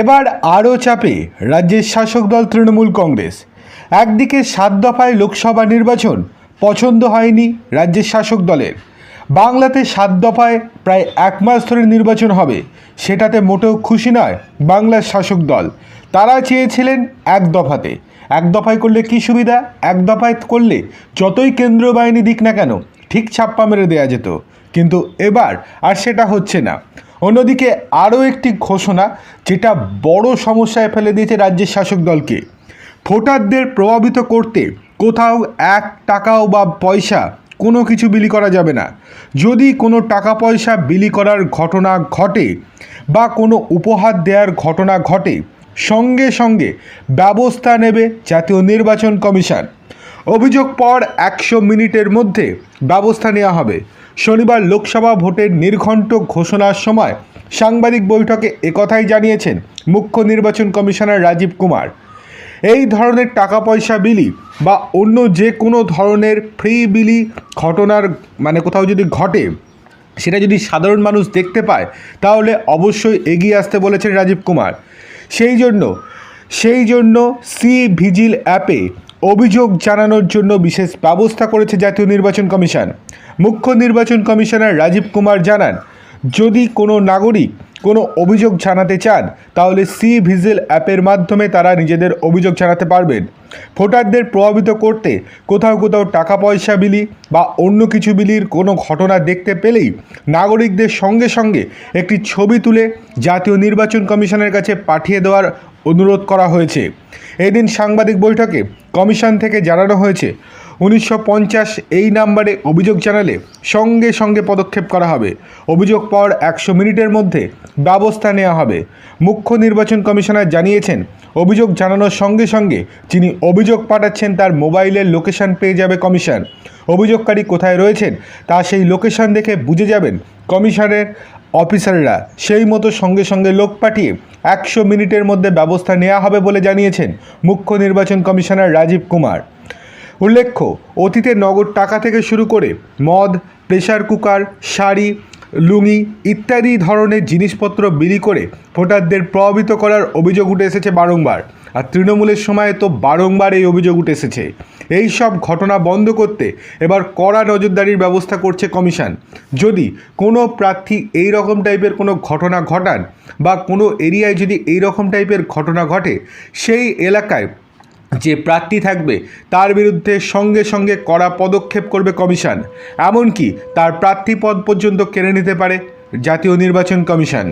এবার আরও চাপে রাজ্যের শাসক দল তৃণমূল কংগ্রেস। একদিকে সাত দফায় লোকসভা নির্বাচন পছন্দ হয়নি রাজ্যের শাসক দলের। বাংলাতে সাত দফায় প্রায় এক মাস ধরে নির্বাচন হবে, সেটাতে মোটেও খুশি নয় বাংলার শাসক দল। তারা চেয়েছিলেন এক দফাতে। এক দফায় করলে কী সুবিধা? এক দফায় করলে যতই কেন্দ্রীয় বাহিনী দিক না কেন, ঠিক ছাপ্পা মেরে দেওয়া যেত। কিন্তু এবার আর সেটা হচ্ছে না। অন্যদিকে আরও একটি ঘোষণা, যেটা বড় সমস্যায় ফেলে দিয়েছে রাজ্যের শাসক দলকে। ভোটারদের প্রভাবিত করতে কোথাও এক টাকাও বা পয়সা কোনো কিছু বিলি করা যাবে না। যদি কোনো টাকা পয়সা বিলি করার ঘটনা ঘটে বা কোনো উপহার দেওয়ার ঘটনা ঘটে, সঙ্গে সঙ্গে ব্যবস্থা নেবে জাতীয় নির্বাচন কমিশন। অভিযোগ পর একশো মিনিটের মধ্যে ব্যবস্থা নেওয়া হবে। শনিবার লোকসভা ভোটের নির্ঘণ্ট ঘোষণার সময় সাংবাদিক বৈঠকে একথাই জানিয়েছেন মুখ্য নির্বাচন কমিশনার রাজীব কুমার। এই ধরনের টাকা পয়সা বিলি বা অন্য যে কোনো ধরনের ফ্রি বিলি ঘটনার মানে কোথাও যদি ঘটে, সেটা যদি সাধারণ মানুষ দেখতে পায়, তাহলে অবশ্যই এগিয়ে আসতে বলেছেন রাজীব কুমার। সেই জন্য সেই জন্য সি ভিজিল অ্যাপে অভিযোগ জানানোর জন্য বিশেষ ব্যবস্থা করেছে জাতীয় নির্বাচন কমিশন। মুখ্য নির্বাচন কমিশনার রাজীব কুমার জানান, যদি কোনো নাগরিক কোনো অভিযোগ জানাতে চান, তাহলে সি ভিজিল অ্যাপের মাধ্যমে তারা নিজেদের অভিযোগ জানাতে পারবেন। ভোটারদের প্রভাবিত করতে কোথাও কোথাও টাকা পয়সা বিলি বা অন্য কিছু বিলির কোনো ঘটনা দেখতে পেলেই নাগরিকদের সঙ্গে সঙ্গে একটি ছবি তুলে জাতীয় নির্বাচন কমিশনের কাছে পাঠিয়ে দেওয়ার অনুরোধ করা হয়েছে। এদিন সাংবাদিক বৈঠকে কমিশন থেকে জানানো হয়েছে, উনিশশো পঞ্চাশ এই নাম্বারে অভিযোগ জানালে সঙ্গে সঙ্গে পদক্ষেপ করা হবে। অভিযোগ পাওয়ার একশো মিনিটের মধ্যে ব্যবস্থা নেওয়া হবে। মুখ্য নির্বাচন কমিশনার জানিয়েছেন, অভিযোগ জানানোর সঙ্গে সঙ্গে যিনি অভিযোগ পাঠাচ্ছেন তার মোবাইলের লোকেশন পেয়ে যাবে কমিশন। অভিযোগকারী কোথায় রয়েছেন তা সেই লোকেশন দেখে বুঝে যাবেন কমিশনের অফিসাররা সেই মতো সঙ্গে সঙ্গে লোক পাঠিয়ে একশো মিনিটের মধ্যে ব্যবস্থা নেওয়া হবে বলে জানিয়েছেন মুখ্য নির্বাচন কমিশনার রাজীব কুমার। উল্লেখ্য, অতীতে নগদ টাকা থেকে শুরু করে মদ, প্রেসার কুকার, শাড়ি, লুঙ্গি ইত্যাদি ধরনের জিনিসপত্র বিলি করে ভোটারদের প্রভাবিত করার অভিযোগ উঠে এসেছে বারংবার। আর তৃণমূলের সময় তো বারংবার এই অভিযোগ উঠে এসেছে। এই সব ঘটনা বন্ধ করতে এবার কড়া নজরদারির ব্যবস্থা করছে কমিশন। যদি কোনো প্রার্থী এই রকম টাইপের কোনো ঘটনা ঘটান বা কোনো এরিয়ায় যদি এই রকম টাইপের ঘটনা ঘটে, সেই এলাকায় যে প্রার্থী থাকবে, তার বিরুদ্ধে সঙ্গে সঙ্গে কড়া পদক্ষেপ করবে কমিশন। এমনকি তার প্রার্থী পদ পর্যন্ত কেড়ে নিতে পারে জাতীয় নির্বাচন কমিশন।